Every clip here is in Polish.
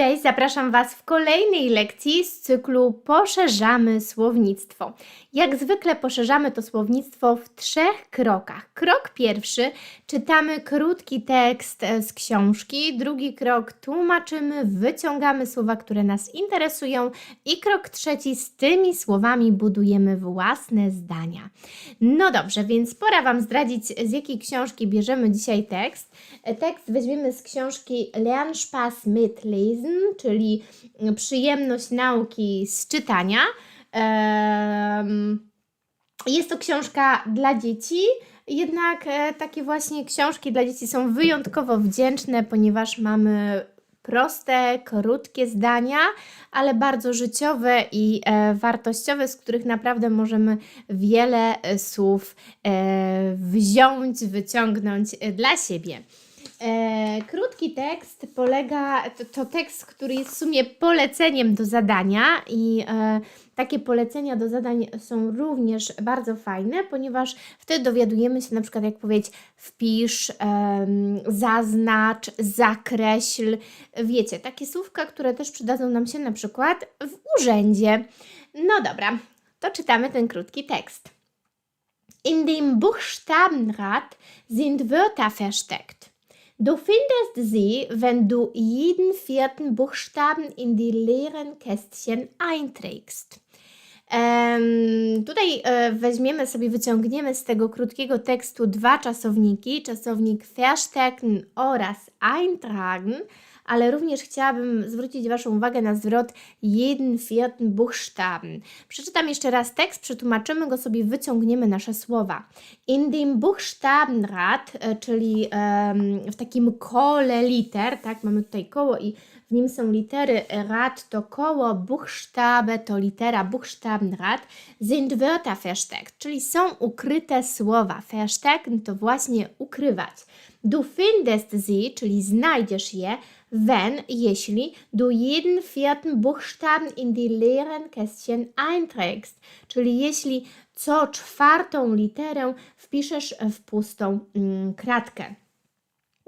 Cześć, zapraszam Was w kolejnej lekcji z cyklu Poszerzamy słownictwo. Jak zwykle poszerzamy to słownictwo w trzech krokach. Krok pierwszy czytamy krótki tekst z książki, drugi krok tłumaczymy, wyciągamy słowa, które nas interesują i krok trzeci z tymi słowami budujemy własne zdania. No dobrze, więc pora Wam zdradzić z jakiej książki bierzemy dzisiaj tekst. Tekst weźmiemy z książki Lernspaß mit Lesen, czyli przyjemność nauki z czytania. Jest to książka dla dzieci, jednak e, takie właśnie książki dla dzieci są wyjątkowo wdzięczne, ponieważ mamy proste, krótkie zdania, ale bardzo życiowe i e, wartościowe, z których naprawdę możemy wiele e, słów wziąć, wyciągnąć dla siebie. E, krótki tekst polega, to, to tekst, który jest w sumie poleceniem do zadania i e, takie polecenia do zadań są również bardzo fajne, ponieważ wtedy dowiadujemy się na przykład jak powiedzieć wpisz, em, zaznacz, zakreśl, wiecie, takie słówka, które też przydadzą nam się na przykład w urzędzie. No dobra, to czytamy ten krótki tekst. In dem Buchstabenrad sind Wörter versteckt. Du findest sie, wenn du jeden vierten Buchstaben in die leeren Kästchen einträgst. Em, tutaj e, weźmiemy sobie, wyciągniemy z tego krótkiego tekstu dwa czasowniki, czasownik verstecken oraz eintragen, ale również chciałabym zwrócić Waszą uwagę na zwrot jeden vierten Buchstaben. Przeczytam jeszcze raz tekst, przetłumaczymy go sobie, wyciągniemy nasze słowa. In dem Buchstabenrad, e, czyli w takim kole liter, tak, mamy tutaj koło i w nim są litery Rad to koło, Buchstabe to litera, Buchstabenrad, sind Wörter versteckt, czyli są ukryte słowa. Verstecken to właśnie ukrywać. Du findest sie, czyli znajdziesz je, wenn, jeśli du jeden vierten Buchstaben in die leeren Kästchen einträgst, czyli jeśli co czwartą literę wpiszesz w pustą mm, kratkę.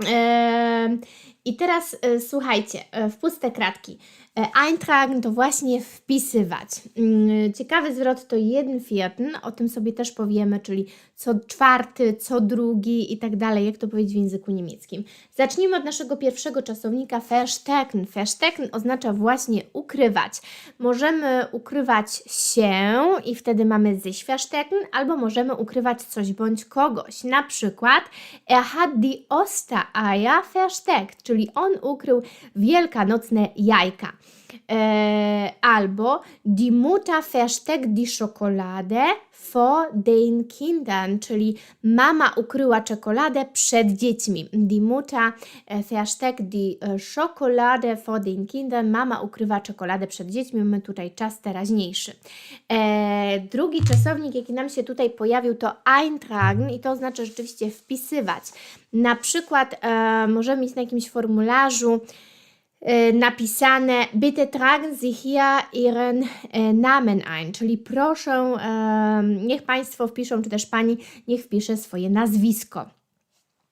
Em, I teraz e, słuchajcie, e, w puste kratki. E, Eintragen to właśnie wpisywać. Mm, Ciekawy zwrot to jeden vierten, o tym sobie też powiemy, czyli co czwarty, co drugi i tak dalej, jak to powiedzieć w języku niemieckim. Zacznijmy od naszego pierwszego czasownika verstecken. Verstecken oznacza właśnie ukrywać. Możemy ukrywać się i wtedy mamy sich verstecken, albo możemy ukrywać coś bądź kogoś. Na przykład er hat die Ostereier versteckt, czyli on ukrył wielkanocne jajka. E, albo die Mutter versteckt die Schokolade vor den Kindern, czyli mama ukryła czekoladę przed dziećmi. Die Mutter e, versteckt die Schokolade vor den Kindern. Mama ukrywa czekoladę przed dziećmi. Mamy tutaj czas teraźniejszy. E, drugi czasownik, jaki nam się tutaj pojawił, to eintragen i to oznacza rzeczywiście wpisywać. Na przykład e, możemy mieć na jakimś formularzu napisane Bitte tragen Sie hier Ihren e, Namen ein, czyli proszę, niech Państwo wpiszą, czy też Pani niech wpisze swoje nazwisko.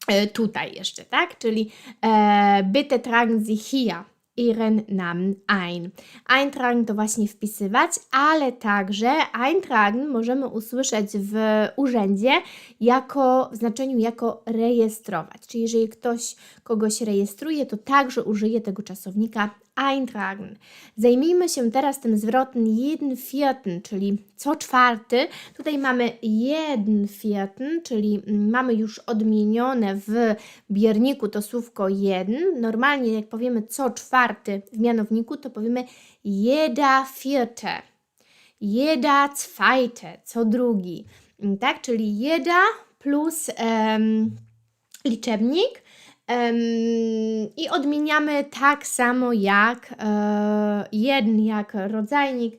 E, tutaj jeszcze, tak? Czyli e, Bitte tragen Sie hier Ihren Namen ein. Eintragen to właśnie wpisywać, ale także eintragen możemy usłyszeć w urzędzie jako w znaczeniu jako rejestrować. Czyli jeżeli ktoś kogoś rejestruje, to także użyje tego czasownika eintragen. Zajmijmy się teraz tym zwrotem jeden vierten, czyli co czwarty. Tutaj mamy jeden vierten, czyli mamy już odmienione w bierniku to słówko jeden. Normalnie jak powiemy co czwarty w mianowniku, to powiemy jeder vierte, jeder zweite, co drugi. Tak, czyli jeda plus em, liczebnik I odmieniamy tak samo jak e, jeden jak rodzajnik,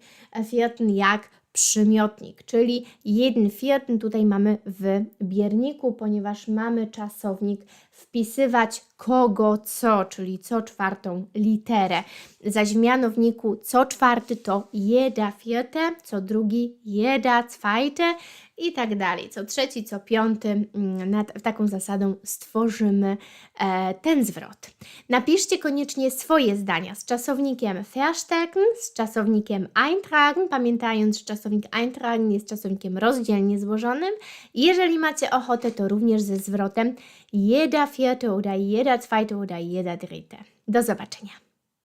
vierten jak przymiotnik, czyli jeden vierten tutaj mamy w bierniku, ponieważ mamy czasownik wpisywać kogo co, czyli co czwartą literę. Zaś w mianowniku co czwarty to jeda vierte, co drugi jeda zweite i tak dalej. Co trzeci, co piąty, mm, nad taką zasadą stworzymy e, ten zwrot. Napiszcie koniecznie swoje zdania z czasownikiem verstecken, z czasownikiem eintragen, pamiętając, że czasownik eintragen jest czasownikiem rozdzielnie złożonym. Jeżeli macie ochotę, to również ze zwrotem jeder vierte oder jeder zweite oder jeder dritte. Do zobaczenia.